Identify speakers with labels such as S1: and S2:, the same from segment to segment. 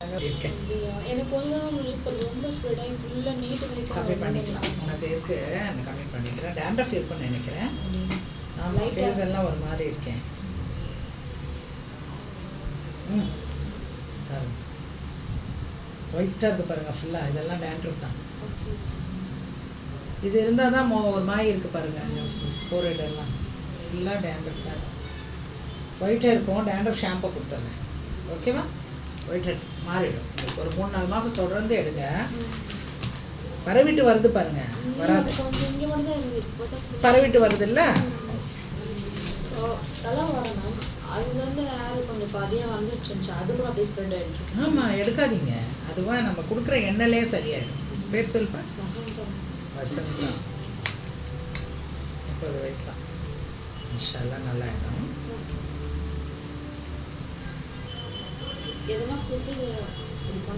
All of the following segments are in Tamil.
S1: எனக்கு கொஞ்சம் இப்போ ரொம்ப ஸ்ப்ரெட் ஆகி ஃபுல்லாக நீட்டு
S2: கம்மி
S1: வரைக்கும்
S2: பண்ணிக்கலாம். உனக்கு இருக்கு. நான் கம்மி பண்ணிக்கிறேன். டேண்ட்ரஃப் இருக்குன்னு நினைக்கிறேன்.
S1: ஆ-
S2: ஃபேஸ் எல்லாம் ஒரு மாதிரி இருக்கேன். ம். ஒயிட்டாக இருக்கு பாருங்க ஃபுல்லாக இதெல்லாம் டேண்ட்ரஃப் தான். இது இருந்தால் தான் ஒரு மாதிரி இருக்கு பாருங்க ஃபோர் ஹெட் எல்லாம். ஃபுல்லாக டேண்ட்ரஃப் தான். ஒயிட்டாக இருக்கும். டேண்ட்ரஃப் ஷாம்பு கொடுத்துட்றேன் ஓகேவா ஒயிட் ஹெட் மாறிடும் ஒரு மூணு நாலு மாதம் தொடர்ந்து எடுங்க. பரவிட்டு வருது பாருங்க. வராது. பரவிட்டு வருது இல்லை ஆமாம் எடுக்காதீங்க. அதுவா நம்ம கொடுக்குற எண்ணெயிலே சரியாயிடும். பேர் சொல்லுப்பா.
S1: வசந்தம்
S2: வசந்தா. முப்பது வயசு தான். இன்ஷால்லாம் நல்லா ஆகிடும்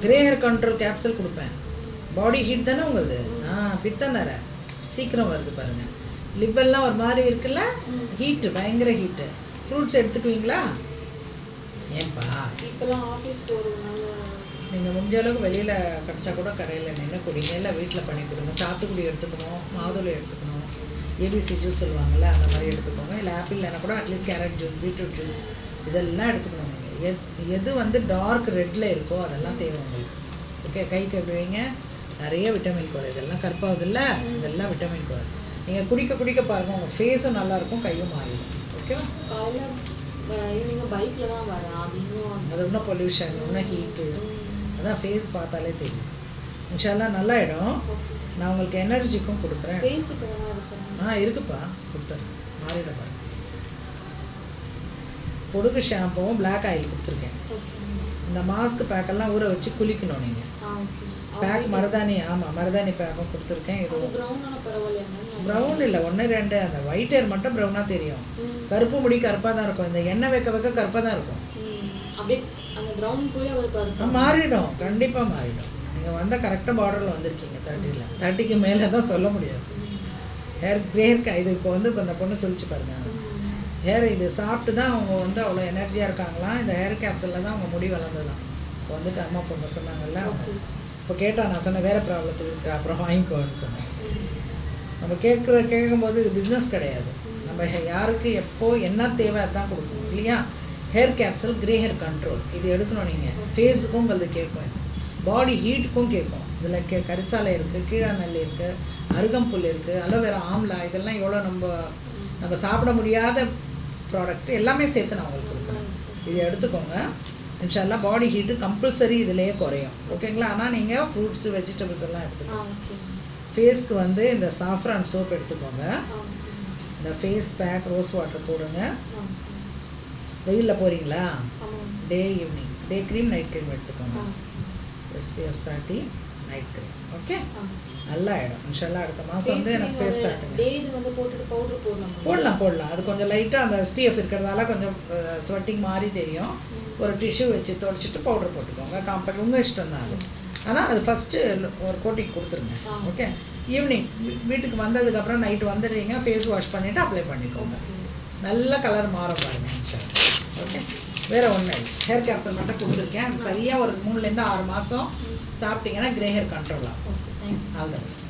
S2: கிரே ஹேர் கண்ட்ரோல் கேப்சூல் கொடுப்பேன். பாடி ஹீட் தானே உங்களுது? ஆ பித்தம் நர சீக்கிரம் வருது பாருங்க. லிப்பெல்லாம் ஒரு மாதிரி இருக்குல்ல. ஹீட்டு பயங்கர ஹீட்டு ஃப்ரூட்ஸ் எடுத்துக்குவீங்களா? ஏன்பா?
S1: இப்போலாம் ஆஃபீஸ் போகிறதுனால
S2: நீங்கள் முடிஞ்ச அளவுக்கு வெளியில் கிடச்சா கூட கடையில் நின்று குடிங்க. இல்லை வீட்டில் பண்ணி கொடுங்க. சாத்துக்குடி எடுத்துக்கணும் மாதுளை எடுத்துக்கணும். ஏபிசி ஜூஸ் சொல்லுவாங்கள்ல அந்த மாதிரி எடுத்துக்கோங்க. இல்லை ஆப்பிள் இல்லைனா கூட at least carrot juice beetroot juice இதெல்லாம் எடுத்துக்கணும் நீங்கள் எத் எது வந்து டார்க் ரெட்டில் இருக்கோ அதெல்லாம் தேவை உங்களுக்கு. ஓகே கைக்கு எப்படி வைங்க? நிறைய விட்டமின் குறை. இதெல்லாம் கற்பாகுதுல்ல? இதெல்லாம் விட்டமின் குறை. நீங்கள் குடிக்க குடிக்க பாருங்கள் உங்கள் ஃபேஸும் நல்லாயிருக்கும் கையும் மாறிடும். ஓகேவா
S1: காலையில் பைக்கில் தான் வரேன். அது இன்னும்
S2: அது இன்னும் பொல்யூஷன் இன்னும் ஹீட்டு. அதான் ஃபேஸ் பார்த்தாலே தெரியும் இன்ஷால்லாம் நல்லாயிடும்
S1: ஓகே.
S2: நான் உங்களுக்கு எனர்ஜிக்கும் கொடுக்குறேன். ஆ இருக்குப்பா. கொடுத்துறேன் மாறிட பாருங்க பொடுகு ஷாம்புவும் Black ஆயில் கொடுத்துருக்கேன். இந்த மாஸ்க் பேக்கெல்லாம் ஊற வச்சு குளிக்கணும் நீங்கள் பேக் மருதாணி ஆமாம் மருதாணி பேக்கும் கொடுத்துருக்கேன். இதுவும் ப்ரௌன் இல்லை ஒன்று ரெண்டு அந்த ஒயிட் ஹேர் மட்டும் ப்ரௌனாக தெரியும். கருப்பு முடி கருப்பாக தான் இருக்கும். இந்த எண்ணெய் வைக்க வைக்க கருப்பாக தான் இருக்கும். மாறிடும். கண்டிப்பாக மாறிடும். நீங்கள் வந்த கரெக்டாக பார்டரில் வந்திருக்கீங்க தேர்ட்டியில் தேர்ட்டிக்கு மேலே தான் சொல்ல முடியாது. ஹேர் கிரே ஹேர் இது இப்போ வந்து இப்போ இந்த பொண்ணு சொல்லிச்சு பாருங்க. ஹேர் இது சாப்பிட்டு தான் அவங்க வந்து அவ்வளோ எனர்ஜியாக இருக்காங்களாம். இந்த ஹேர் கேப்சலில் தான் அவங்க முடி வளர்ந்ததான் இப்போ வந்துட்டு அம்மா பொண்ணு சொன்னாங்கல்ல இப்போ கேட்டா நான் சொன்னேன் வேறு ப்ராப்ளத்துக்கு இருக்கு அப்புறம் வாங்கிக்கோன்னு சொன்னேன். நம்ம கேட்குற கேட்கும்போது இது பிஸ்னஸ் கிடையாது. நம்ம யாருக்கு எப்போ என்ன தேவை அதான் கொடுக்கணும் இல்லையா? Hair capsule grey hair control இது எடுக்கணும் நீங்கள் ஃபேஸுக்கும் உங்களது கேட்கும் பாடி ஹீட்டுக்கும் கேட்கும். இதில் கே கரிசாலை இருக்குது கீழாநெல்லி இருக்குது அருகம்புல் இருக்குது அலோவேரா ஆம்லா இதெல்லாம் எவ்வளோ நம்ம நம்ம சாப்பிட முடியாத ப்ராடக்ட் எல்லாமே சேர்த்து நான் உங்களுக்கு கொடுக்குறேன். இது எடுத்துக்கோங்க. இன்ஷால்லா பாடி ஹீட்டு கம்பல்சரி இதிலேயே குறையும். ஓகேங்களா? ஆனால் நீங்கள் ஃப்ரூட்ஸு வெஜிடபிள்ஸ் எல்லாம் எடுத்துக்கோங்க. ஃபேஸ்க்கு வந்து இந்த சாஃப்ரான் சோப் எடுத்துக்கோங்க. இந்த ஃபேஸ் பேக் ரோஸ் வாட்டர் போடுங்க. வெயிலில் போகிறீங்களா day evening day cream night cream எடுத்துக்கோங்க. SPF thirty night cream okay நல்லா ஆகிடும் இன்ஷால்லா அடுத்த மாதம் வந்து எனக்கு ஃபேஸ் ஸ்டார்ட்டுங்க
S1: டே இது வந்து போட்டுட்டு பவுடர் போடலாம்
S2: போடலாம் போடலாம். அது கொஞ்சம் லைட்டாக அந்த எஸ்பிஎஃப் இருக்கிறதால கொஞ்சம் ஸ்வெட்டிங் மாதிரி தெரியும். ஒரு டிஷ்யூ வச்சு தொடச்சிட்டு பவுடர் போட்டுக்கோங்க. காம்பேக்ட் உங்கள் இஷ்டம் தான் அது. ஆனால் அது ஃபஸ்ட்டு ஒரு கோட்டிங் கொடுத்துருங்க. ஓகே ஈவினிங் வீட்டுக்கு வந்ததுக்கப்புறம் நைட்டு வந்துடுறீங்க ஃபேஸ் வாஷ் பண்ணிவிட்டு அப்ளை பண்ணிக்கோங்க. நல்ல கலர் மாறும் பாருங்க ஓகே வேறு ஒன்று ஹேர் கேப்சல் மட்டும் கொடுத்துருக்கேன். அது சரியாக ஒரு மூணுலேருந்து ஆறு மாதம் சாப்பிட்டீங்கன்னா கிரே ஹேர் கண்ட்ரோல் ஆகும் ஆல் த பெஸ்ட்